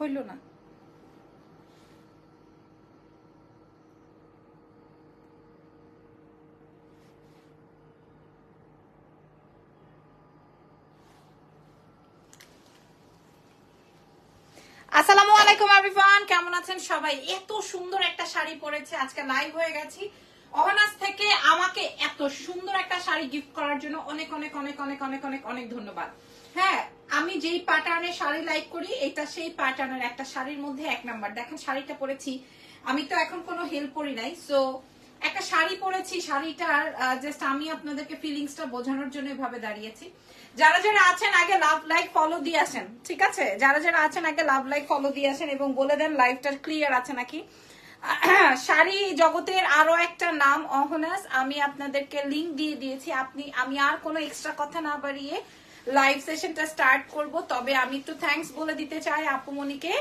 হইল না। আসসালামু আলাইকুম এভরিওয়ান কেমন আছেন সবাই? এত সুন্দর একটা শাড়ি পরেছে। আজকে লাইভ হয়ে গেছি। অহনাস থেকে আমাকে এত সুন্দর একটা শাড়ি গিফট করার জন্য অনেক অনেক অনেক অনেক অনেক অনেক অনেক ধন্যবাদ। হ্যাঁ আমি যেই প্যাটার্নের শাড়ি লাইক করি, এটা সেই প্যাটার্নের একটা শাড়ির মধ্যে এক নাম্বার দেখেন শাড়িটা পরেছি। আমি তো এখন কোনো হেল্প করি নাই। সো একটা শাড়ি পরেছি, শাড়িটার জাস্ট আমি আপনাদেরকে ফিলিংসটা বোঝানোর জন্য এভাবে দাঁড়িয়েছি। যারা যারা আছেন, আগে লাভ লাইক ফলো দিয়ে আসেন, ঠিক আছে? যারা যারা আছেন, আগে লাভ লাইক ফলো দিয়ে আসেন এবং বলে দেন লাইফটার ক্লিয়ার আছে নাকি? শাড়ি জগতের আরও একটা নাম, অহনাস। আমি আপনাদেরকে লিংক দিয়ে দিয়েছি। আপনি, আমি আর কোনো এক্সট্রা কথা না বাড়িয়ে লাইভ সেশনটা স্টার্ট করব। তবে আমি একটু থ্যাঙ্কস বলে দিতে চাই আপুমনিকে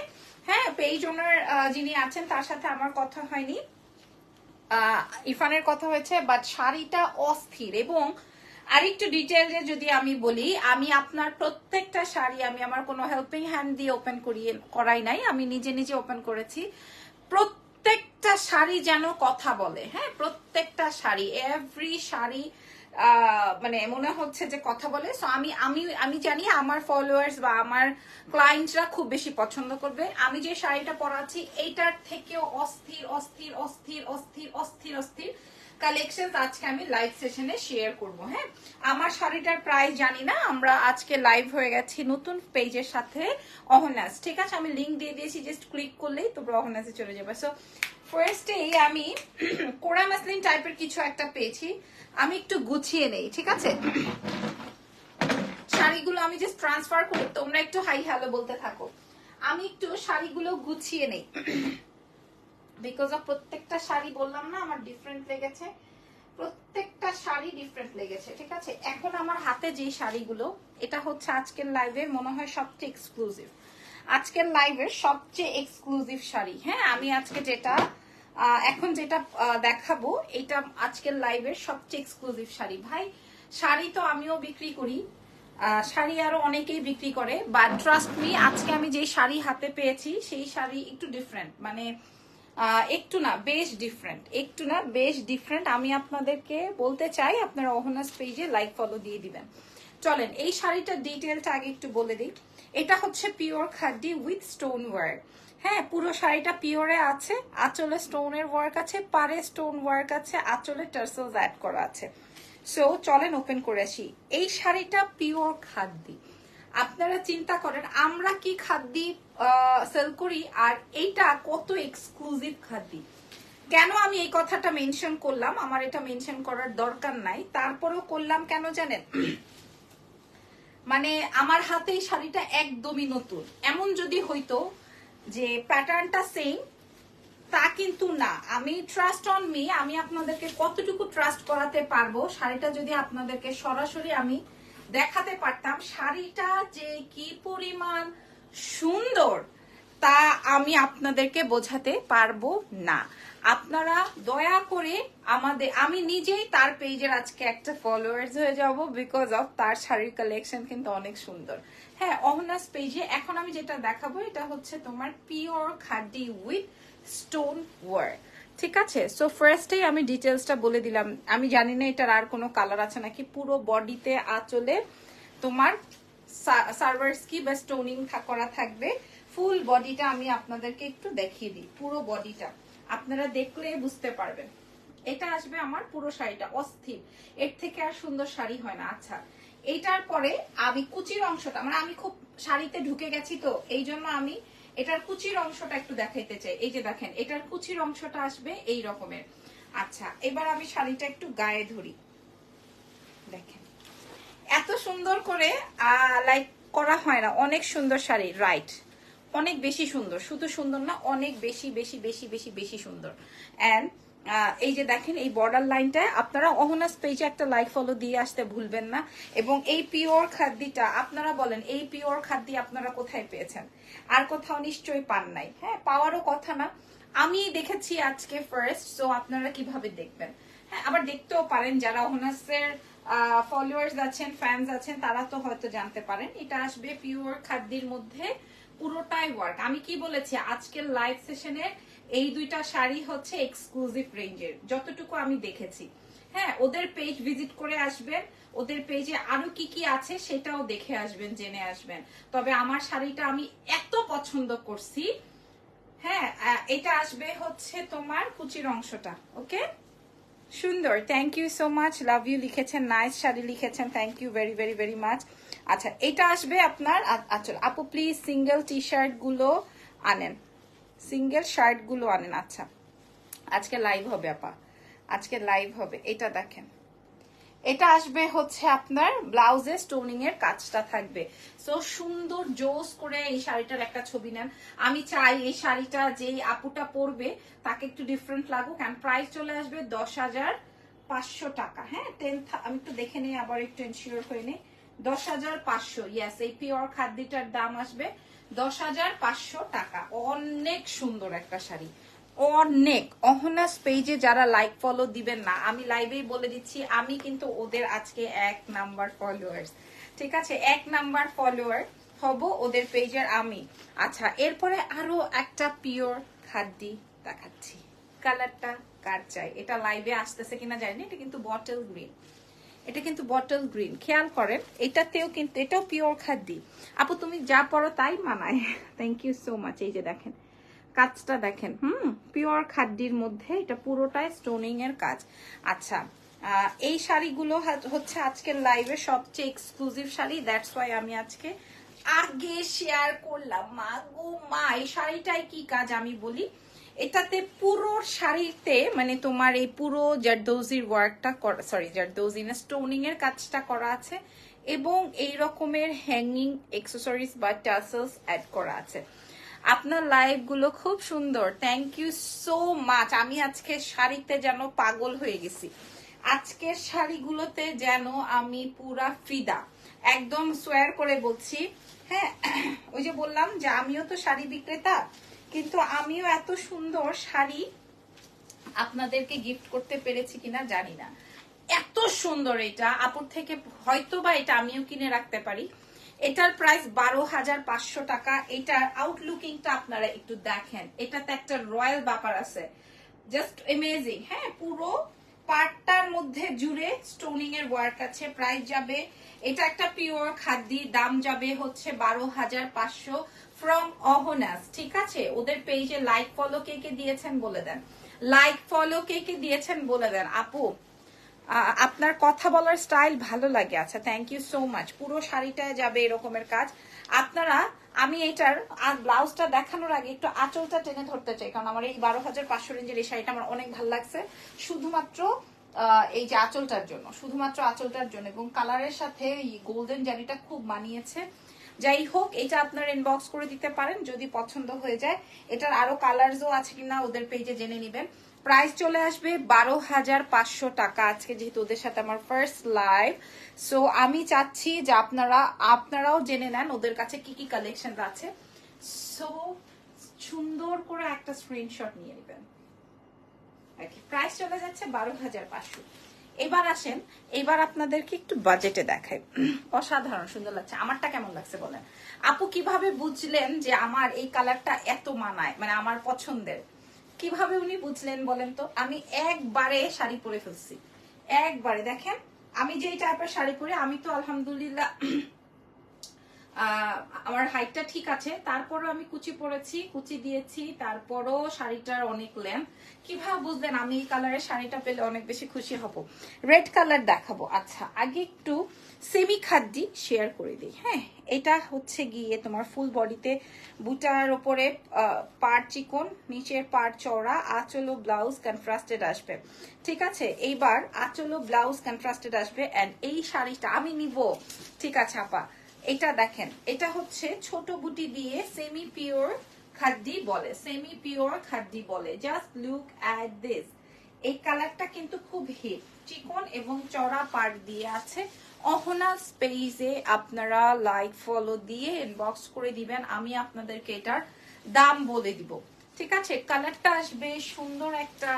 হ্যাঁ পেজ ওনার যিনি আছেন তার সাথে আমার কথা হয়নি। আহ, ইরফানের কথা হয়েছে বাট শাড়িটা অস্থির। এবং আরেকটু ডিটেইলে যদি আমি বলি আমি আপনার প্রত্যেকটা শাড়ি আমি আমার কোনো হেল্পিং হ্যান্ড দিয়ে ওপেন করিয়ে করাই নাই। আমি নিজে নিজে ওপেন করেছি। প্রত্যেকটা শাড়ি যেন কথা বলে। হ্যাঁ প্রত্যেকটা শাড়ি এভরি শাড়ি মানে মনে হচ্ছে যে কথা বলে। সো আমি আমি আমি জানি আমার ফলোয়ার্স বা আমার ক্লায়েন্টরা খুব বেশি পছন্দ করবে। আমি যে শাড়িটা পরাচ্ছি, এইটার থেকেও অস্থির অস্থির অস্থির অস্থির অস্থির অস্থির কালেকশন আজকে আমি লাইভ সেশনে শেয়ার করব হ্যাঁ? আমার শাড়িটার প্রাইস জানি না, আমরা আজকে লাইভ হয়ে গেছি নতুন পেজের সাথে অহনাস ঠিক আছে, আমি লিঙ্ক দিয়ে দিয়েছি জাস্ট ক্লিক করলেই তোমরা অহনাসে চলে যাবে। সো ফার্স্টেই আমি কোরা মাসলিন টাইপের কিছু একটা পেয়েছি। আমি একটু গুছিয়ে নেই, ঠিক আছে? শাড়িগুলো আমি জাস্ট ট্রান্সফার করি, তোমরা একটু হাই হ্যালো বলতে থাকো। আমি একটু শাড়িগুলো গুছিয়ে নেই। বিকজ অফ প্রত্যেকটা শাড়ি বললাম না, আমার ডিফারেন্ট লেগেছে। প্রত্যেকটা শাড়ি ডিফারেন্ট লেগেছে, ঠিক আছে? এখন আমার হাতে যে শাড়িগুলো, এটা হচ্ছে আজকের লাইভে মনে হয় সবচেয়ে এক্সক্লুসিভ আজকের লাইভের সবচেয়ে এক্সক্লুসিভ শাড়ি। হ্যাঁ আমি আজকে যেটা এখন যেটা দেখাবো, এটা আজকের লাইভের সবচেয়ে এক্সক্লুসিভ শাড়ি। ভাই, শাড়ি তো আমিও বিক্রি করি। শাড়ি আরও অনেকেই বিক্রি করে বাট ট্রাস্ট মি আজকে আমি যে শাড়ি হাতে পেয়েছি, সেই শাড়ি একটু ডিফারেন্ট মানে একটু না, বেশ ডিফারেন্ট একটু না, বেশ ডিফারেন্ট আমি আপনাদেরকে বলতে চাই, আপনারা অহনাস পেজে লাইক ফলো দিয়ে দিবেন। চলেন, এই শাড়িটার ডিটেলটা আগে একটু বলে দিই। এটা হচ্ছে pure khadi with stone work হ্যাঁ পুরো শাড়িটা পিওরে আছে, আঁচলে স্টোনের ওয়ার্ক আছে পারে স্টোন ওয়ার্ক আছে, আঁচলে টার্সেলস অ্যাড করা আছে। সো চলেন ওপেন করে আসি। এই শাড়িটা পিওর খাদ্যি। আপনারা চিন্তা করেন, আমরা কি খাদ্যি সেল করি, আর এইটা কত এক্সক্লুসিভ খাদ্যি? কেন আমি এই কথাটা মেনশন করলাম? আমার এটা মেনশন করার দরকার নাই। তারপরেও করলাম কেন জানেন? মানে আমার হাতে এই শাড়িটা একদমই নতুন। এমন যদি হইতো যে প্যাটার্নটা সেম তা কিন্তু না। আমি ট্রাস্ট অন মি আমি আপনাদেরকে কতটুকু ট্রাস্ট করাতে পারব, শাড়িটা যদি আপনাদেরকে সরাসরি আমি দেখাতে পারতাম, শাড়িটা যে কি পরিমাণ সুন্দর, তা আমি আপনাদেরকে বোঝাতে পারব না। আপনারা দয়া করে আমাদের, আমি নিজেই তার পেজের আজকে একটা ফলোয়ার্স হয়ে যাব বিকজ অফ তার শাড়ির কালেকশন কিন্তু অনেক সুন্দর। হ্যাঁ অহনাস পেজে এখন আমি যেটা দেখাবো, এটা হচ্ছে তোমার pure khadi with stone work ঠিক আছে? সো ফার্স্টেই আমি ডিটেলসটা বলে দিলাম। আমি জানি না এটার আর কোনো কালার আছে নাকি, পুরো বডিতে আঁচলে তোমার সার্ভার্স কি বা স্টোনিং করা থাকবে। ফুল বডিটা আমি আপনাদেরকে একটু দেখিয়ে দিই, পুরো বডিটা আপনারা দেখলে বুঝতে পারবেন। এটা আসবে আমার পুরো শাড়িটা, অস্থির। এর থেকে আর সুন্দর শাড়ি হয় না। আচ্ছা এটার পরে আমি কুচির অংশটা মানে আমি খুব শাড়িতে ঢুকে গেছি তো, এই জন্য আমি এটার কুচির অংশটা একটু দেখাইতে চাই। এই যে দেখেন, এটার কুচির অংশটা আসবে এই রকমের। আচ্ছা এবার আমি শাড়িটা একটু গায়ে ধরি। দেখেন, এত সুন্দর করে লাইক করা হয় না, অনেক সুন্দর শাড়ি রাইট অনেক বেশি সুন্দর। শুধু সুন্দর না, অনেক বেশি বেশি বেশি বেশি বেশি সুন্দর। অ্যান্ড এই যে দেখেন, এই বর্ডার লাইনটায় আপনারা অহনাস পেজে একটা লাইক ফলো দিয়ে আসতে ভুলবেন না। এবং এই পিওর খাদ্যটা, আপনারা বলেন, এই পিওর খাদ্য আপনারা কোথায় পেয়েছেন? আর কোথাও নিশ্চয়ই পান নাই। হ্যাঁ পাওয়ারও কথা না। আমি দেখেছি আজকে ফার্স্ট সো আপনারা কীভাবে দেখবেন? হ্যাঁ আবার দেখতেও পারেন, যারা অহনাসের ফলোয়ার্স আছেন ফ্যান্স আছেন, তারা তো হয়তো জানতে পারেন, এটা আসবে পিওর খাদ্যের মধ্যে পুরোটাই ওয়ার্ক আমি কি বলেছি? আজকের লাইভ সেশনে এই দুইটা শাড়ি হচ্ছে এক্সক্লুসিভ রেঞ্জের যতটুকু আমি দেখেছি। হ্যাঁ ওদের পেজ ভিজিট করে আসবেন, ওদের পেজে আরও কি কি আছে সেটাও দেখে আসবেন, জেনে আসবেন। তবে আমার শাড়িটা আমি এত পছন্দ করছি। হ্যাঁ এটা আসবে হচ্ছে তোমার কুচির অংশটা, ওকে? সুন্দর thank you so much love you লিখেছেন নাইস শাড়ি লিখেছেন thank you very very very much আচ্ছা এটা আসবে আপনার আচ্ছা আপু প্লিজ সিঙ্গেল টি শার্টগুলো আনেন। সিঙ্গেল শার্টগুলো আনেন আচ্ছা। আজকে লাইভ হবে, আপা। আজকে লাইভ হবে, এটা দেখেন। এটা আসবে হচ্ছে আপনার ব্লাউজে স্টোনিং এর কাজটা থাকবে। সো সুন্দর জোস করে এই শাড়িটার একটা ছবি নেন। আমি চাই এই শাড়িটা যেই আপুটা পরবে, তাকে একটু ডিফারেন্ট লাগুক। অ্যান্ড প্রাইস চলে আসবে দশ হাজার পাঁচশো টাকা। হ্যাঁ টেন আমি একটু দেখে নিই, আবার একটু এনশিওর হয়ে নিই। দশ হাজার পাঁচশো ইয়াস এই পিওর খাদ্যটার দাম আসবে দশ হাজার পাঁচশো টাকা। অনেক সুন্দর একটা শাড়ি। অনেক। অহনাস পেজে যারা লাইক ফলো দিবেন না, আমি লাইভেই বলে দিচ্ছি, আমি কিন্তু ওদের আজকে এক নাম্বার ফলোয়ার্স ঠিক আছে? এক নাম্বার ফলোয়ার হব ওদের পেজের আমি। আচ্ছা এরপরে আরও একটা পিওর খাদ্যি দেখাচ্ছি। কালারটা কার চাই? এটা লাইভে আসতেছে কিনা জানি এটা কিন্তু বটল গ্রিন এটা কিন্তু বটল গ্রিন খেয়াল করেন, এটাতেও কিন্তু, এটাও পিওর খাদ্যি। আপু, তুমি যা পড়ো তাই মানায়। থ্যাংক ইউ সো মাচ এই যে দেখেন, কাজটা দেখেন, হুম পিওর খাদ্যির মধ্যে এটা পুরোটাই স্টোনিং এর কাজ। আচ্ছা এই শাড়িগুলো হচ্ছে আজকের লাইভে সবচেয়ে এক্সক্লুসিভ শাড়ি। দ্যাটস ওয়াই আমি আজকে আগে শেয়ার করলাম। মা গো মা, এই শাড়িটাই কি কাজ আমি বলি? এটাতে পুরো শাড়িতে মানে তোমার এই পুরো জারদৌজির ওয়ার্কটা সরি জারদৌজি না স্টোনিং এর কাজটা করা আছে এবং এই রকমের হ্যাঙ্গিং এক্সেসরিজ বা টাসেলস অ্যাড করা আছে। আপনার লাইভগুলো খুব সুন্দর। থ্যাংক ইউ সো মাচ আমি আজকে শাড়িতে যেন পাগল হয়ে গেছি। আজকের শাড়িগুলোতে যেন আমি পুরা ফিদা। একদম সোয়ার করে বলছি হ্যাঁ ওই যে বললাম যে আমিও তো শাড়ি বিক্রেতা। কিন্তু আমিও এত সুন্দর শাড়ি আপনাদেরকে গিফট করতে পেরেছি কিনা জানি না। এত সুন্দর এটা। আপুর থেকে হয়তো বা এটা আমিও কিনে রাখতে পারি। এটার প্রাইস বারো হাজার পাঁচশো টাকা। এটার আউটলুকিংটা আপনারা একটু দেখেন। এটাতে একটা রয়্যাল ব্যাপার আছে। জাস্ট এমেজিং হ্যাঁ পুরো পার্টটার মধ্যে জুড়ে স্টোনিং এর ওয়ার্ক আছে। প্রাইস যাবে। এটা একটা পিওর খাদ্যি। দাম যাবে হচ্ছে বারো হাজার পাঁচশো। ফ্রম অহনাস ঠিক আছে? ওদের পেজে লাইক ফলো কে কে দিয়েছেন বলে দেন। লাইক ফলো কে কে দিয়েছেন বলে দেন। আপু আপনার কথা বলার স্টাইল ভালো লাগে। আচ্ছা থ্যাংক ইউ সো মাচ পুরো শাড়িটায় যাবে এরকমের কাজ। আপনারা, আমি এটার ব্লাউজটা দেখানোর আগে একটু আঁচলটা টেনে ধরতে চাই, কারণ আমার এই বারো হাজার পাঁচশো রেঞ্জের এই শাড়িটা আমার অনেক ভালো লাগছে। শুধুমাত্র এই যে আঁচলটার জন্য, শুধুমাত্র আঁচলটার জন্য, এবং কালারের সাথে গোল্ডেন জারিটা খুব মানিয়েছে। যাই হোক, এটা আপনার ইনবক্স করে দিতে পারেন যদি পছন্দ হয়ে যায়। এটার আরও কালারসও আছে কিনা ওদের পেজে জেনে নেবেন। প্রাইস চলে আসবে বারো হাজার পাঁচশো টাকা আজকে, যেহেতু ওদের সাথে আমার ফার্স্ট লাইভ সো আমি চাচ্ছি যে আপনারা, আপনারাও জেনে নেন ওদের কাছে কি কি কালেকশন আছে। সো সুন্দর করে একটা স্ক্রিনশট নিয়ে নেবেন। আর কি প্রাইস চলে যাচ্ছে বারো হাজার পাঁচশো। এবার আসেন, এবার আপনাদেরকে একটু বাজেটে দেখাই। অসাধারণ, সুন্দর লাগছে। আমারটা কেমন লাগছে বলেন? আপু কীভাবে বুঝলেন যে আমার এই কালারটা এত মানায় মানে আমার পছন্দের? কীভাবে উনি বুঝলেন বলেন তো? আমি একবারে শাড়ি পরে ফেলছি। একবারে, দেখেন, আমি যেই টাইপের শাড়ি পরে, আমি তো আলহামদুলিল্লাহ আমার হাইটটা ঠিক আছে। তারপরও আমি কুচি পরেছি, কুচি দিয়েছি, তারপরও শাড়িটার অনেক লেন্থ কীভাবে বুঝলেন, আমি এই কালারের শাড়িটা পেলে অনেক বেশি খুশি হব। রেড কালার দেখাবো। আচ্ছা আগে একটু সেমি খাদ্যি শেয়ার করে দিই। হ্যাঁ এটা হচ্ছে গিয়ে তোমার ফুল বডিতে বুটার ওপরে পার চিকন, নিচের পার চওড়া, আঁচল ব্লাউজ কনট্রাস্টেড আসবে। ঠিক আছে? এইবার আঁচল ব্লাউজ কনট্রাস্টেড আসবে এন্ড এই শাড়িটা আমি নিব। ঠিক আছে, আপা? এটা দেখেন, এটা হচ্ছে ছোট বুটি দিয়ে সেমি পিওর খাদ্যি বলে সেমি পিওর খাদ্যি বলে। জাস্ট লুক অ্যাট দিস এই কালারটা কিন্তু খুব হিট চিকন এবং চড়া পার্ট দিয়ে আছে। অহনা স্পেসে আপনারা লাইক ফলো দিয়ে ইনবক্স করে দিবেন। আমি আপনাদেরকে এটার দাম বলে দিব। ঠিক আছে? কালারটা আসবে সুন্দর একটা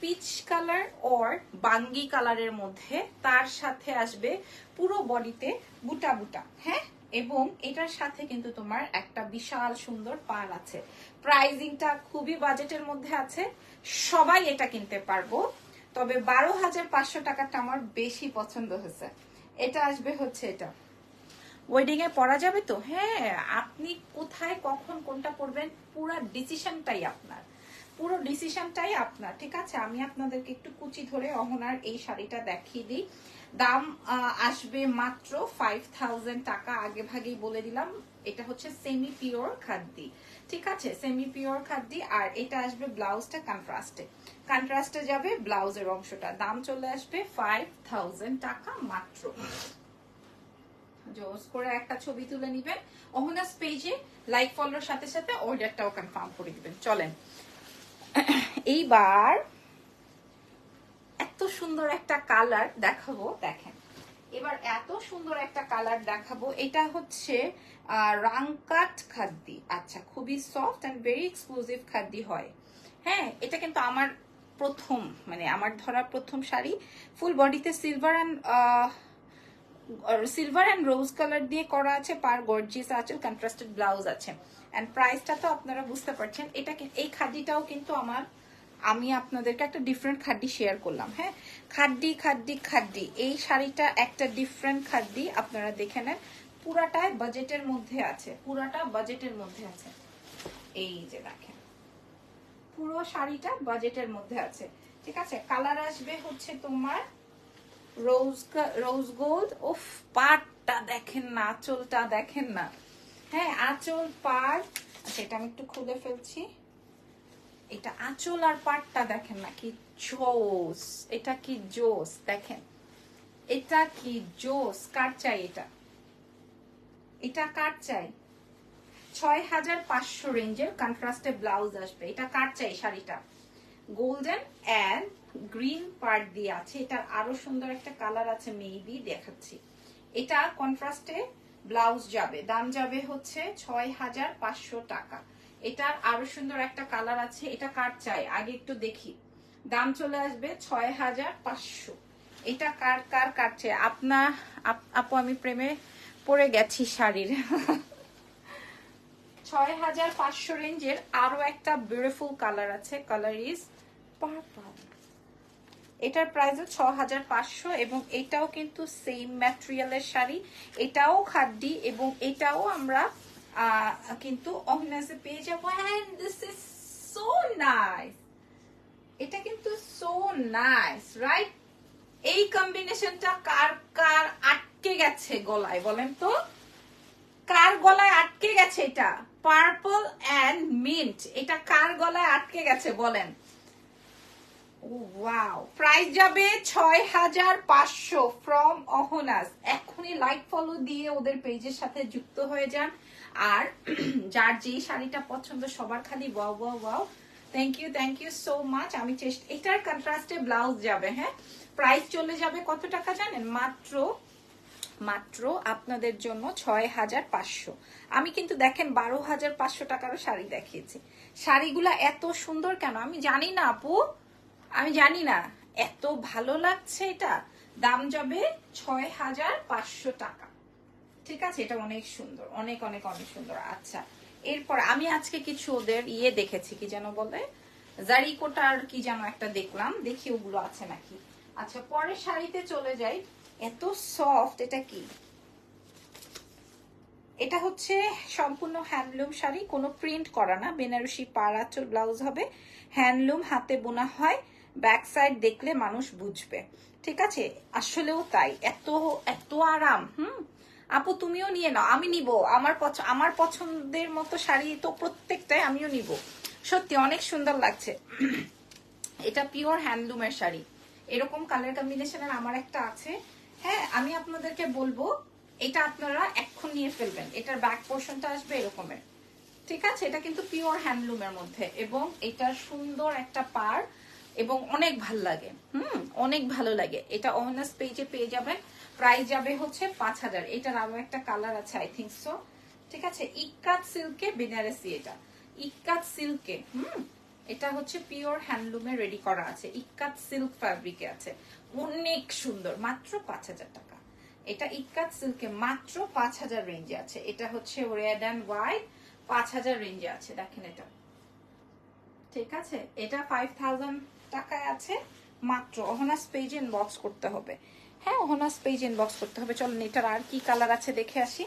পিচ কালার অর বাঙ্গি কালারের মধ্যে। তার সাথে আসবে পুরো বডিতে বুটা বুটা হ্যাঁ? এবং এটার সাথে কিন্তু তোমার একটা বিশাল সুন্দর পার আছে। প্রাইজিংটা খুবই বাজেটের মধ্যে আছে। সবাই এটা কিনতে পারব। তবে বারো হাজার পাঁচশো টাকাটা আমার বেশি পছন্দ হয়েছে। এটা আসবে হচ্ছে এটা। ওয়েডিং এ পরা যাবে তো? হ্যাঁ আপনি কোথায়, কখন, কোনটা পরবেন, পুরো ডিসিশনটাই আপনার। পুরো ডিসিশনটাই আপনার, ঠিক আছে? আমি আপনাদেরকে একটু কুচি ধরে অহনার এই শাড়িটা দেখিয়ে দিই। দাম আসবে মাত্র ফাইভ থাউজেন্ড টাকা। আগে ভাগেই বলে দিলাম, এটা হচ্ছে সেমি পিওর খাদ্যি। ঠিক আছে? সেমি পিওর খাদ্যি, আর এটা আসবে ব্লাউজটা কন্ট্রাস্টে কন্ট্রাস্টে যাবে ব্লাউজের অংশটা। দাম চলে আসবে ফাইভ থাউজেন্ড টাকা মাত্র। জোস করে একটা ছবি তুলে নিবেন। অহনাস পেজে লাইক ফলোর সাথে সাথে অর্ডারটাও কনফার্ম করে দিবেন। চলেন। এইবার এত সুন্দর একটা কালার দেখাবো। দেখেন। এবার এত সুন্দর একটা কালার দেখাবো। এটা হচ্ছে রাংকাট খাদ্যি আচ্ছা খুবই soft and very exclusive khadi হয়। হ্যাঁ এটা কিন্তু আমার প্রথম মানে আমার ধরা প্রথম শাড়ি। ফুল বডিতে silver and silver and rose colour দিয়ে করা আছে পার গর্জিস আছে কন্ট্রাস্টেড ব্লাউজ আছে। অ্যান্ড প্রাইসটা তো আপনারা বুঝতে পারছেন। এটা এই খাদ্যিটাও কিন্তু আমার আমি আপনাদেরকে একটা ডিফারেন্ট খাদ্যি শেয়ার করলাম হ্যাঁ? খাদ্যি খাদ্যি খাদ্যি, এই শাড়িটা একটা ডিফারেন্ট খাদ্যি, আপনারা দেখে নেন। পুরাটাই বাজেটের মধ্যে আছে, পুরাটা বাজেটের মধ্যে আছে। এই যে দেখেন, পুরো শাড়িটা বাজেটের মধ্যে আছে, ঠিক আছে? কালার আসবে হচ্ছে তোমার রোজ রোজ গোল্ড ওফ পাটটা দেখেন না, আঁচলটা দেখেন না। হ্যাঁ আঁচল, পাট আচ্ছা এটা আমি একটু খুলে ফেলছি। এটা আঁচল আর পাটটা দেখেন না, কি জোস। এটা কি জোস, দেখেন। এটা কি জোস, কার চাই এটা? এটা কার চাই? ছয় হাজার পাঁচশো রেঞ্জের কন্ট্রাস্টে ব্লাউজ আসবে। এটা কার চাই শাড়িটা? গোল্ডেন অ্যান্ড গ্রিন পার্ট দিয়ে আছে। এটার আরও সুন্দর একটা কালার আছে, মেবি, দেখাচ্ছি। এটা কন্ট্রাস্টে ব্লাউজ যাবে। দাম যাবে হচ্ছে ছয় হাজার পাঁচশো টাকা। এটার আরও সুন্দর একটা কালার আছে। এটা কার চাই? আগে একটু দেখি। দাম চলে আসবে ছয় হাজার পাঁচশো। এটা কার কার চাই? আপনা, আপ- আমি প্রেমে পড়ে গেছি শাড়ির। ছয় হাজার পাঁচশো রেঞ্জের আরও একটা বিউটিফুল কালার আছে। কালার ইজ পার্পল এটার প্রাইসও ছ হাজার পাঁচশো এবং এটাও কিন্তু সেম ম্যাটেরিয়ালের শাড়ি। এটাও খাদ্যি এবং এটাও আমরা কিন্তু অহনাসে পেয়ে যাব। And this is so nice এটা কিন্তু সো নাইস রাইট এই কম্বিনেশনটা কার কার আটকে গেছে গলায় বলেন তো? কার গলায় আটকে গেছে এটা? পার্পল অ্যান্ড মিন্ট এটা কার গলায় আটকে গেছে বলেন? ওয়াও প্রাইস যাবে ছয় হাজার পাঁচশো ফ্রম অহনাস এখনই লাইক ফলো দিয়ে ওদের পেজের সাথে যুক্ত হয়ে যান। আর যার যেই শাড়িটা পছন্দ সবার খালি wow wow wow. Thank you thank you so much আমি চেষ্টা এটার কন্ট্রাস্টে ব্লাউজ যাবে হ্যাঁ? প্রাইস চলে যাবে কত টাকা জানেন? মাত্র মাত্র আপনাদের জন্য ছয় হাজার পাঁচশো। আমি কিন্তু দেখেন বারো হাজার পাঁচশো টাকারও শাড়ি দেখিয়েছি। শাড়িগুলা এত সুন্দর কেন? আমি জানি না আপু। আমি জানি না। এত ভালো লাগছে এটা। দাম যাবে ছয় হাজার পাঁচশো টাকা। ঠিক আছে, এটা অনেক সুন্দর, অনেক অনেক অনেক সুন্দর। আচ্ছা এরপর আমি আজকে কিছু ওদের ইয়ে দেখেছি, কি যেন বলে? জারিকোটার কি যেন একটা দেখলাম, দেখি ওগুলো আছে নাকি। আচ্ছা পরের শাড়িতে চলে যাই। এত সফট এটা কি? এটা হচ্ছে সম্পূর্ণ হ্যান্ডলুম শাড়ি, কোনো প্রিন্ট করা না। বেনারসি পাড়াচল ব্লাউজ হবে। হ্যান্ডলুম হাতে বোনা হয়। ব্যাক সাইড দেখলে মানুষ বুঝবে। ঠিক আছে? আসলেও তাই। এত এত আরাম, হুম? আপু, তুমিও নিয়ে নাও, আমি নিব। আমার আমার পছন্দের মতো শাড়ি তো প্রত্যেকটাই আমিও নিব। সত্যি, অনেক সুন্দর লাগছে। এটা পিওর হ্যান্ডলুমের শাড়ি। এরকম কালার কম্বিনেশনের আমার একটা আছে। হ্যাঁ আমি আপনাদেরকে বলব, এটা আপনারা এখন নিয়ে ফেলবেন। এটার ব্যাক পোর্শনটা আসবে এরকমের। ঠিক আছে? এটা কিন্তু পিওর হ্যান্ডলুমের মধ্যে এবং এটার সুন্দর একটা পার এবং অনেক ভালো লাগে। হুম, অনেক ভালো লাগে। এটা অহনাস পেজে পেয়ে যাবেন। প্রাইস যাবে হচ্ছে পাঁচ হাজার। এটার আরও একটা কালার আছে আই থিঙ্ক সো ঠিক আছে? ইকাত সিল্কে বেনারসি এটা। ইকাত সিল্কে, হুম? এটা হচ্ছে পিওর হ্যান্ডলুমে রেডি করা আছে। ইকাত সিল্ক ফ্যাব্রিকে আছে। অনেক সুন্দর, মাত্র পাঁচ হাজার টাকা। এটা ইকাত সিল্কে মাত্র পাঁচ হাজার রেঞ্জে আছে। এটা হচ্ছে রেড অ্যান্ড হোয়াইট পাঁচ হাজার রেঞ্জে আছে। দেখেন এটা। ঠিক আছে? এটা ফাইভ থাউজেন্ড টাকায় আছে। মাত্র অহনাস পেজ ইনবক্স করতে হবে। হ্যাঁ অহনাস পেজ ইনবক্স করতে হবে। চলেন এটার আর কি কালার আছে দেখে আসি।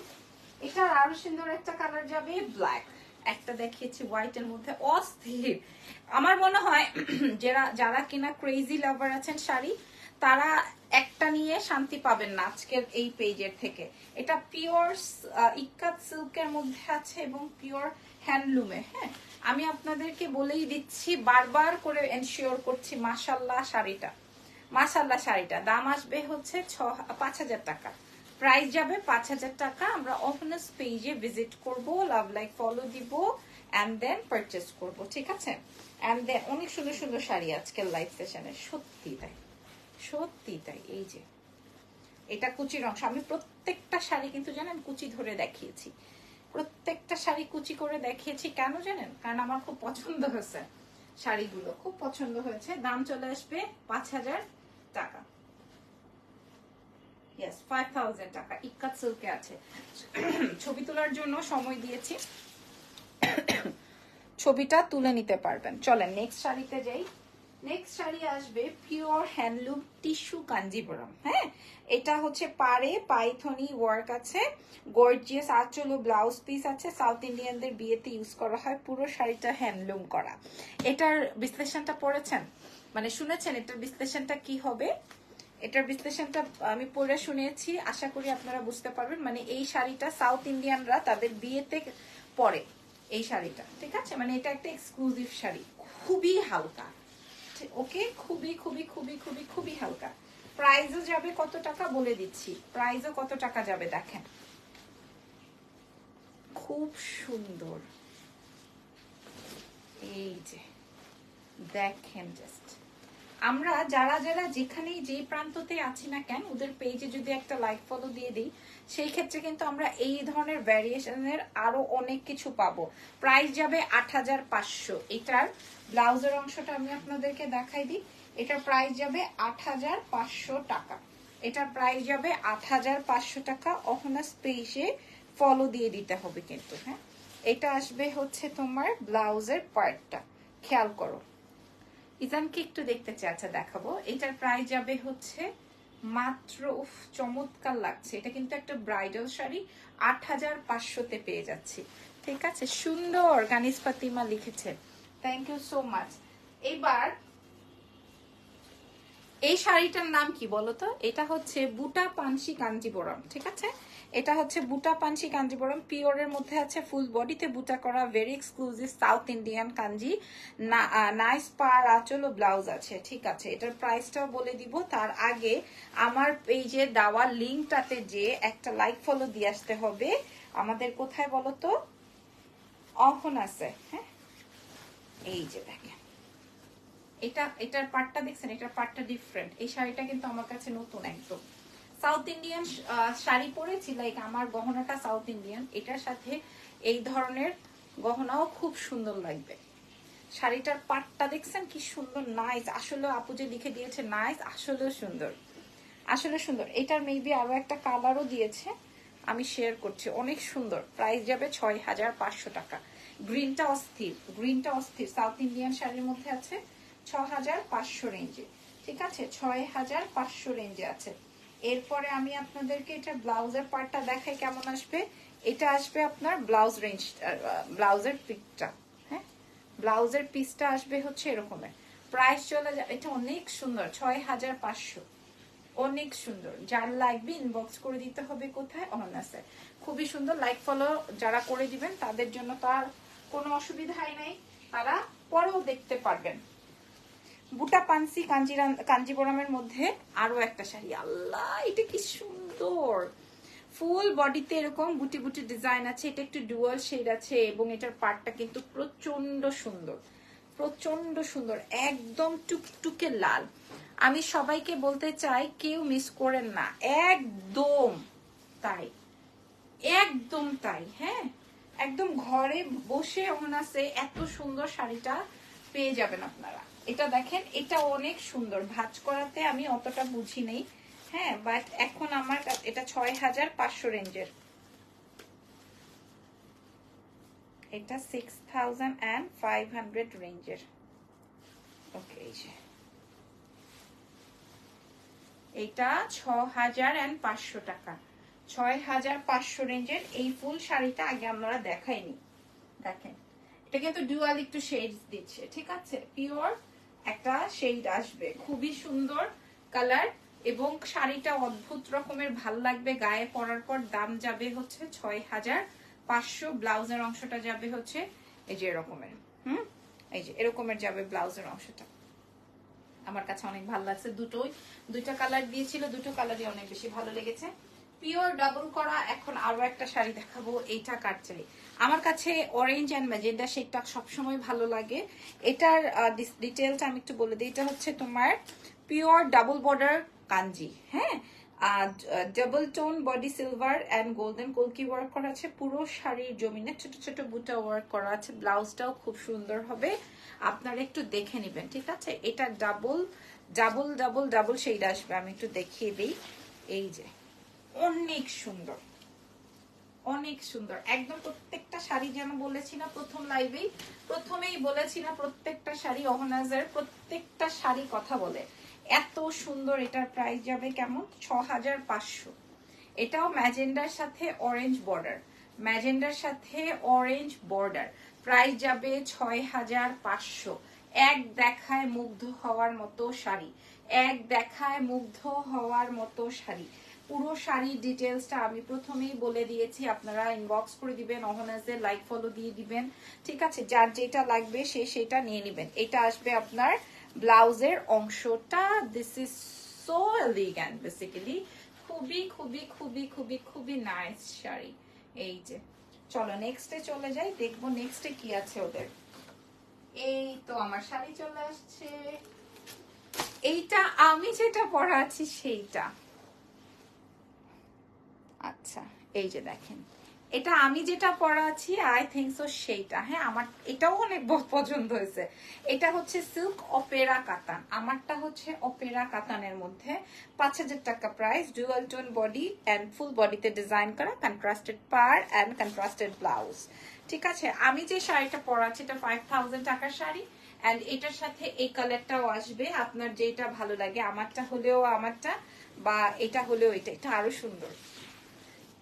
এটার আরও সুন্দর একটা কালার যাবে ব্ল্যাক একটা দেখিয়েছি হোয়াইট এর মধ্যে, অস্থির। আমার মনে হয়, যারা যারা কিনা ক্রেজি লাভার আছেন শাড়ি, তারা একটা নিয়ে শান্তি পাবেন না আজকের এই পেজের থেকে। এটা পিওর ইক্কাত সিল্কের মধ্যে আছে এবং পিওর হ্যান্ডলুমে হ্যাঁ। আমি আপনাদেরকে বলেই দিচ্ছি, বারবার করে এনশিওর করছি মাসাল্লাহ শাড়িটা। মাসাল্লাহ শাড়িটা। দাম আসবে হচ্ছে ছ, পাঁচ হাজার টাকা। প্রাইস যাবে পাঁচ হাজার টাকা। আমরা অফনেস পেজে ভিজিট করব লাভ লাইক ফলো দিব অ্যান্ড দেন পারচেস করব, ঠিক আছে? অ্যান্ড দেন অনেক সুন্দর সুন্দর শাড়ি আজকের লাইভ সেশনে সত্যি তাই সত্যি তাই। এই যে, এটা কুচির অংশ। আমি প্রত্যেকটা শাড়ি কিন্তু জানেন কুচি ধরে দেখিয়েছি। প্রত্যেকটা শাড়ি কুচি করে দেখিয়েছি। কেন জানেন? কারণ আমার খুব পছন্দ হয়েছে শাড়িগুলো। খুব পছন্দ হয়েছে। দাম চলে আসবে পাঁচ হাজার। টাকা। ইয়েস ফাইভ থাউজেন্ড টাকা। ইক্কাত সিল্কে আছে। ছবি তোলার জন্য সময় দিয়েছি। ছবিটা তুলে নিতে পারবেন। চলেন নেক্সট শাড়িতে যাই। নেক্সট শাড়ি আসবে পিওর হ্যান্ডলুম টিস্যু কাঞ্জিপুরম হ্যাঁ এটা হচ্ছে পারে পাইথনি ওয়ার্ক আছে। গর্জিয়াস আঁচল ও ব্লাউজ পিস আছে। সাউথ ইন্ডিয়ানদের বিয়েতে ইউজ করা হয় পুরো শাড়িটা হ্যান্ডলুম করা। এটার বিশ্লেষণটা পড়েছেন? মানে শুনেছেন, এটার বিশ্লেষণটা কি হবে? এটার বিশ্লেষণটা আমি পড়ে শুনেছি, আশা করি আপনারা বুঝতে পারবেন। মানে এই শাড়িটা সাউথ ইন্ডিয়ানরা তাদের বিয়েতে পরে এই শাড়িটা, ঠিক আছে? মানে এটা একটা এক্সক্লুসিভ শাড়ি, খুবই হালকা, ওকে? খুবই খুবই খুবই খুবই খুবই হালকা। প্রাইজও যাবে কত টাকা বলে দিচ্ছি। প্রাইজও কত টাকা যাবে দেখেন। খুব সুন্দর। এই যে, দেখেন জাস্ট আমরা যারা যারা যেখানেই যে প্রান্ততে আছি না কেন, ওদের পেজে যদি একটা লাইক ফলো দিয়ে দিই, সেই ক্ষেত্রে কিন্তু আমরা এই ধরনের ভ্যারিয়েশনের আরও অনেক কিছু পাবো। প্রাইস যাবে আট হাজার পাঁচশো। এটার ব্লাউজের অংশটা আমি আপনাদেরকে দেখাই দিই। এটার প্রাইস যাবে আট হাজার পাঁচশো টাকা। এটার প্রাইস যাবে আট হাজার পাঁচশো টাকা। অহনাস পেজে ফলো দিয়ে দিতে হবে কিন্তু হ্যাঁ? এটা আসবে হচ্ছে তোমার ব্লাউজের পার্টটা খেয়াল করো। ইজানকে একটু দেখতে চাই আচ্ছা দেখাবো। এটার প্রাইস যাবে হচ্ছে মাত্র, উফ, চমৎকার লাগছে। এটা কিন্তু একটা ব্রাইডাল শাড়ি, আট হাজার পাঁচশোতে পেয়ে যাচ্ছি। ঠিক আছে? সুন্দর, গানিস ফাতিমা লিখেছে। থ্যাংক ইউ সো মাচ এবার, এই শাড়িটার নাম কি বলতো এটা হচ্ছে বুটা পানসি কাঞ্জিবরম, ঠিক আছে? এটা হচ্ছে বুটা পানসি কাঞ্জিবরম পিওরের মধ্যে আছে ফুল বডিতে বুটা করা very exclusive south Indian Kanji. Nice পার আচল ও ব্লাউজ আছে, ঠিক আছে। এটার প্রাইসটাও বলে দিব। তার আগে আমার পেজে দেওয়া লিঙ্কটাতে যে একটা লাইক ফলো দিয়ে আসতে হবে। আমাদের কোথায় বলতো অহন আছে হ্যাঁ? এই যে দেখেন। এটা, এটার পার্টটা দেখছেন? এটার পার্টটা ডিফারেন্ট এই শাড়িটা কিন্তু আমার কাছে নতুন একদম। সাউথ ইন্ডিয়ান শাড়ি পরেছি লাইক আমার গহনাটা সাউথ ইন্ডিয়ান এটার সাথে এই ধরনের গহনাও খুব সুন্দর লাগবে। শাড়িটার পাটটা দেখছেন কি সুন্দর নাইস আসলে আপু যে লিখে দিয়েছে নাইস আসলেও সুন্দর। আসলে সুন্দর। এটার মেবি আরও একটা কালারও দিয়েছে, আমি শেয়ার করছি। অনেক সুন্দর। প্রাইস যাবে ছয় হাজার পাঁচশো টাকা। গ্রিনটা অস্থির। গ্রিনটা অস্থির। সাউথ ইন্ডিয়ান শাড়ির মধ্যে আছে ছ হাজার পাঁচশো রেঞ্জে ঠিক আছে? ছয় হাজার পাঁচশো রেঞ্জে আছে। এরপরে আমি আপনাদেরকে এটা ব্লাউজের পার্টটা দেখাই কেমন আসবে। এটা আসবে আপনার ব্লাউজ রেঞ্জ ব্লাউজের পিকটা হ্যাঁ? ব্লাউজের পিসটা আসবে হচ্ছে এরকমের প্রাইস চলে যাবে এটা অনেক সুন্দর ছয় হাজার পাঁচশো। অনেক সুন্দর। যার লাগবে ইনবক্স করে দিতে হবে কোথায়? অনাসে খুবই সুন্দর লাইক ফলো যারা করে দিবেন, তাদের জন্য তার কোনো অসুবিধাই নেই। তারা পরেও দেখতে পারবেন। বুটা পানসি কাঞ্জিরাম কাঞ্জিপুরমের মধ্যে আরও একটা শাড়ি। আল্লাহ, এটা কি সুন্দর! ফুল বডিতে এরকম গুটি গুটি ডিজাইন আছে, এটা একটু ডুয়াল শেড আছে এবং এটার পার্টটা কিন্তু প্রচণ্ড সুন্দর প্রচণ্ড সুন্দর, একদম টুকটুকে লাল। আমি সবাইকে বলতে চাই, কেউ মিস করেন না। একদম তাই একদম তাই হ্যাঁ? একদম ঘরে বসে ওনাসে এত সুন্দর শাড়িটা পেয়ে যাবেন আপনারা। এটা দেখেন, এটা অনেক সুন্দর। ভাজ করাতে আমি অতটা বুঝি নেই। হ্যাঁ বাট এখন আমার এটা ছয় হাজার পাঁচশো রেঞ্জের। এটা six thousand and five hundred রেঞ্জের। ওকে এই যে। এটা ছ হাজার অ্যান্ড পাঁচশো টাকা। ছয় হাজার পাঁচশো রেঞ্জের এই ফুল শাড়িটা আগে আমরা দেখাইনি। দেখেন, এটা কিন্তু ডুয়াল একটু শেডস দিচ্ছে, ঠিক আছে? পিওর একটা শেড আসবে। খুবই সুন্দর কালার এবং শাড়িটা অদ্ভুত রকমের, ভালো লাগবে গায়ে পরার পর। দাম যাবে হচ্ছে ছয় হাজার পাঁচশো। ব্লাউজের অংশটা যাবে হচ্ছে এই যে এরকমের। হুম? এই যে এরকমের যাবে ব্লাউজের অংশটা। আমার কাছে অনেক ভালো লাগছে দুটোই। দুইটা কালার দিয়েছিল, দুটো কালারই অনেক বেশি ভালো লেগেছে। পিওর ডাবল করা, এখন আরও একটা শাড়ি দেখাবো। এইটা কাটচারি আমার কাছে অরেঞ্জ অ্যান্ড ম্যাজেন্ডা শেডটা সবসময় ভালো লাগে। এটার ডিটেলটা আমি একটু বলে দিই। এটা হচ্ছে তোমার পিওর ডাবল বর্ডার কাঞ্জি হ্যাঁ? Double tone body silver and golden কলকি work করা আছে। পুরো শাড়ির জমিনে ছোট ছোট বুটা ওয়ার্ক করা আছে। ব্লাউজটাও খুব সুন্দর হবে। আপনারা একটু দেখে নেবেন, ঠিক আছে? এটা double double double double shade আসবে। আমি একটু দেখিয়ে দিই। এই যে, অনেক সুন্দর। অনেক সুন্দর। একদম প্রত্যেকটা শাড়ি যেন বলেছি না প্রথম লাইভেই প্রথমেই বলেছি না প্রত্যেকটা শাড়ি অহনাজার, প্রত্যেকটা শাড়ি কথা বলে। এত সুন্দর এটার প্রাইস যাবে কেমন? ছ হাজার পাঁচশো। এটাও ম্যাজেন্ডার সাথে অরেঞ্জ বর্ডার ম্যাজেন্ডার সাথে অরেঞ্জ বর্ডার প্রাইস যাবে ছয় হাজার পাঁচশো। এক দেখায় মুগ্ধ হওয়ার মতো শাড়ি। এক দেখায় মুগ্ধ হওয়ার মতো শাড়ি। পুরো শাড়ির ডিটেলসটা আমি প্রথমেই বলে দিয়েছি। আপনারা ইনবক্স করে দিবেন অহনাজের লাইক ফলো দিয়ে দিবেন। ঠিক আছে? যার যেটা লাগবে সে সেটা নিয়ে নেবেন। এটা আসবে আপনার ব্লাউজের অংশটা। This is so elegant basically খুবই খুবই খুবই খুবই খুবই নাইস শাড়ি। এই যে। চলো নেক্সটে চলে যাই। দেখব নেক্সটে কি আছে ওদের। এই তো আমার শাড়ি চলে আসছে। এইটা, আমি যেটা পরা আছি সেইটা। আচ্ছা এই যে দেখেন। এটা আমি যেটা পরা আছি আই থিঙ্ক সো সেইটা। হ্যাঁ আমার এটাও অনেক পছন্দ হয়েছে। এটা হচ্ছে সিল্ক অপেরা কাতান। আমারটা হচ্ছে অপেরা কাতানের মধ্যে। পাঁচ হাজার টাকা price dual tone body and full বডিতে ডিজাইন করা কন্ট্রাস্টেড পার অ্যান্ড কন্ট্রাস্টেড ব্লাউজ ঠিক আছে, আমি যে শাড়িটা পরা আছি এটা ফাইভ থাউজেন্ড টাকার শাড়ি। অ্যান্ড এটার সাথে এই কালারটাও আসবে। আপনার যেটা ভালো লাগে, আমারটা হলেও আমারটা, বা এটা হলেও এটা। এটা আরও সুন্দর।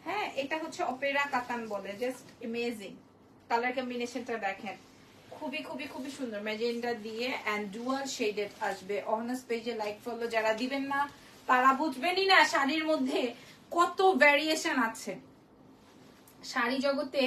হ্যাঁ এটা হচ্ছে অপেরা কাতান বলে জাস্ট অ্যামেজিং কালার কম্বিনেশনটা দেখেন। খুবই খুবই খুবই সুন্দর। ম্যাজেন্ডা দিয়ে অ্যান্ড ডুয়াল শেডেড আসবে। অনার্স পেজে লাইক ফলো যারা দিবেন না, তারা বুঝবেনই না শাড়ির মধ্যে কত ভ্যারিয়েশন আছে। শাড়ি জগতে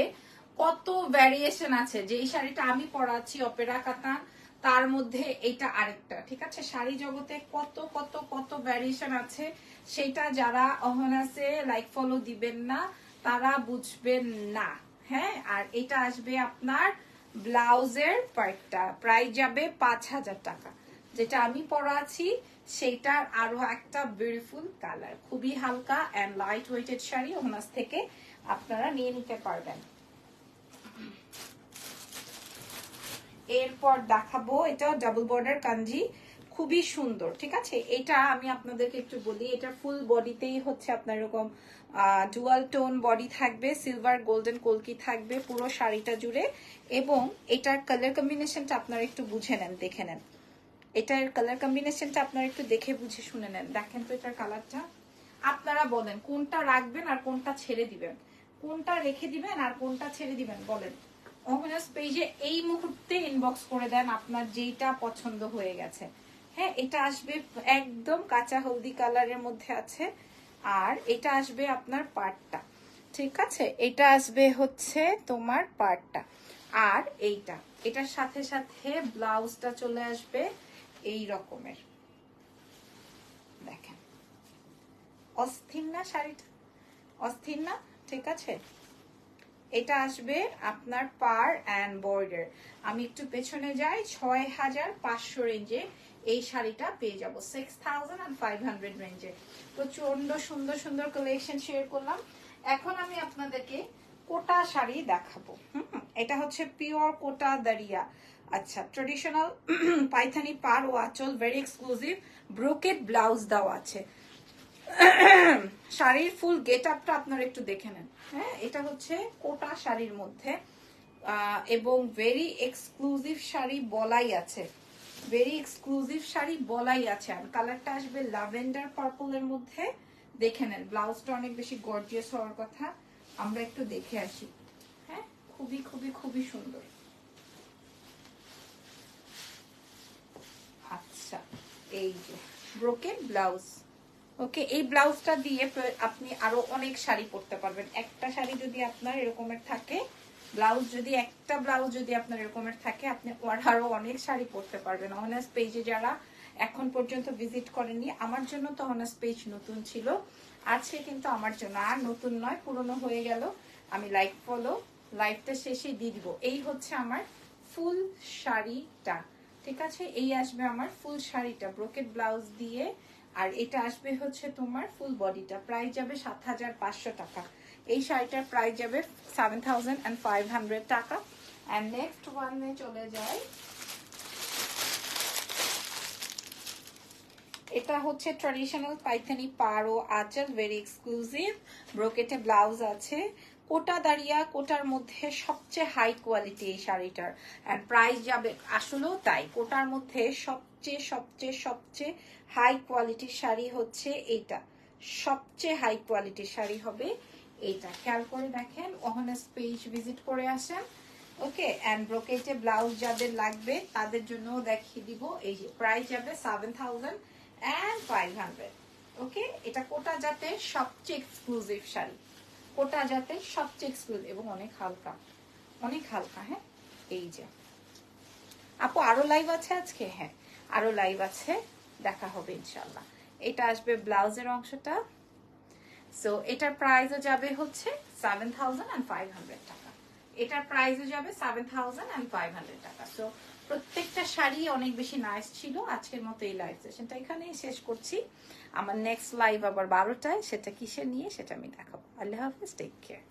কত ভ্যারিয়েশন আছে। যে এই শাড়িটা আমি পরাচ্ছি, অপেরা কাতান, তার মধ্যে এটা আরেকটা। ঠিক আছে? শাড়ি জগতে কত কত কত ভ্যারিয়েশন আছে। সেটা যারা অহনাসে লাইক ফলো দিবেন না, তারা বুঝবেন না। হ্যাঁ? আর এটা আসবে আপনার ব্লাউজের পার্টটা। প্রাইস যাবে পাঁচ হাজার টাকা। যেটা আমি পরা আছি সেটার আরও একটা বিউটিফুল কালার খুবই হালকা and light weighted sari Ahanas থেকে আপনারা নিয়ে নিতে পারবেন। এরপর দেখাবো এটা ডাবল বর্ডার কাঞ্জি খুবই সুন্দর, ঠিক আছে? এটা আমি আপনাদেরকে একটু বলি, এটা ফুল বডিতেই হচ্ছে আপনার এরকম ডুয়াল টোন বডি থাকবে সিলভার গোল্ডেন কলকি থাকবে, পুরো শাড়িটা জুড়ে। এবং এটার কালার কম্বিনেশনটা আপনারা একটু বুঝে নেন, দেখে নেন। এটার কালার কম্বিনেশনটা আপনারা একটু দেখে বুঝে শুনে নেন। দেখেন তো এটার কালারটা আপনারা বলেন, কোনটা রাখবেন আর কোনটা ছেড়ে দিবেন? কোনটা রেখে দিবেন আর কোনটা ছেড়ে দিবেন? বলেন। অমিনাস পেজে এই মুহূর্তে ইনবক্স করে দেন আপনার যেটা পছন্দ হয়ে গেছে। হ্যাঁ এটা আসবে একদম কাঁচা হলদি কালারের মধ্যে আছে। আর এটা আসবে আপনার পাটটা, ঠিক আছে? এটা আসবে হচ্ছে তোমার পাটটা। আর এইটা, এটার সাথে সাথে ব্লাউজটা চলে আসবে এই রকমের। দেখেন, অস্থির না শাড়িটা? অস্থির না? ঠিক আছে? এটা আসবে আপনার পার অ্যান্ড বর্ডার। আমি একটু পেছনে যাই, ছয় হাজার পাঁচশো রেঞ্জে এই শাড়িটা পেয়ে যাব six thousand and five hundred রেঞ্জে প্রচণ্ড সুন্দর সুন্দর কালেকশন শেয়ার করলাম। এখন আমি আপনাদেরকে কোটা শাড়ি দেখাবো। হুম এটা হচ্ছে পিওর কোটা দারিয়া আচ্ছা ট্রেডিশনাল পাইথানি পার ও আঁচল ভেরি এক্সক্লুসিভ ব্রোকেট ব্লাউজ দেওয়া আছে। শাড়ির ফুল গেট আপটা আপনারা একটু দেখে নেন। হ্যাঁ এটা হচ্ছে কোটা শাড়ির মধ্যে এবং ভেরি এক্সক্লুসিভ শাড়ি বলাই আছে। ভেরি এক্সক্লুসিভ শাড়ি বলাই আছে আর কালারটা আসবে ল্যাভেন্ডার পার্পলের মধ্যে। দেখে নেন, ব্লাউজটা অনেক বেশি গর্জিয়াস হওয়ার কথা। আমরা একটু দেখে আসি। হ্যাঁ খুবই খুবই খুবই সুন্দর। আচ্ছা এই যে ব্রোকেন ব্লাউজ ওকে এই ব্লাউজটা দিয়ে আপনি আরও অনেক শাড়ি পরতে পারবেন। একটা শাড়ি যদি আপনার এরকমের থাকে ব্লাউজ যদি, একটা ব্লাউজ যদি আপনার এরকমের থাকে, আপনি ওর- আরও অনেক শাড়ি পরতে পারবেন। অনার্স পেজে যারা এখন পর্যন্ত ভিজিট করেনি আমার জন্য তো অনার্স পেজ নতুন ছিল। আজকে কিন্তু আমার জন্য, আর নতুন নয়, পুরনো হয়ে গেল। আমি লাইক ফলো লাইভটা শেষে দিয়ে দিব। এই হচ্ছে আমার ফুল শাড়িটা, ঠিক আছে? এই আসবে আমার ফুল শাড়িটা ব্রোকেট ব্লাউজ দিয়ে। আর এটা আসবে হচ্ছে তোমার ফুল বডিটা প্রাইস যাবে সাত হাজার পাঁচশো টাকা। এই শাড়িটার প্রাইস যাবে সেভেন টাকা। অ্যান্ড নেক্সট ওয়ানে চলে যায় এটা হচ্ছে ট্র্যাডিশনাল পাইথানি পাড়ো আঁচল ভেরি এক্সক্লুসিভ ব্রোকেটে ব্লাউজ আছে। কোটা দাঁড়িয়া, কোটার মধ্যে সবচেয়ে হাই কোয়ালিটি এই শাড়িটার। অ্যান্ড প্রাইস যাবে আসলেও তাই। কোটার মধ্যে সবচেয়ে সবচেয়ে সবচেয়ে হাই কোয়ালিটির শাড়ি হচ্ছে এইটা। সবচেয়ে হাই কোয়ালিটির শাড়ি হবে এইটা খেয়াল করে দেখেন। ওখানে পেজ ভিজিট করে আসেন। ওকে অ্যান্ড ব্রোকেটে ব্লাউজ যাদের লাগবে, তাদের জন্য দেখিয়ে দিব। এই যে প্রাইস যাবে seven thousand and five hundred okay এটা কোটা জাতে সবচেয়ে এক্সক্লুসিভ শাড়ি। কোটা জাতে সবচেয়ে এক্সক্লুসিভ এবং অনেক হালকা। অনেক হালকা হ্যাঁ? এই যে। আপু, আরও লাইভ আছে আজকে? হ্যাঁ আরও লাইভ আছে। দেখা হবে ইনশাল্লাহ এটা আসবে ব্লাউজের অংশটা। সো এটার প্রাইসও যাবে হচ্ছে seven thousand and five hundred টাকা। এটার প্রাইসও যাবে seven thousand and five hundred টাকা। সো প্রত্যেকটা শাড়ি অনেক বেশি নাইস ছিল আজকের মতো এই লাইভ সেশনটা এখানেই শেষ করছি। আমার নেক্সট লাইভ আবার বারোটায়, সেটা কিসে নিয়ে সেটা আমি দেখাবো। আল্লাহ হাফিজ টেক কেয়ার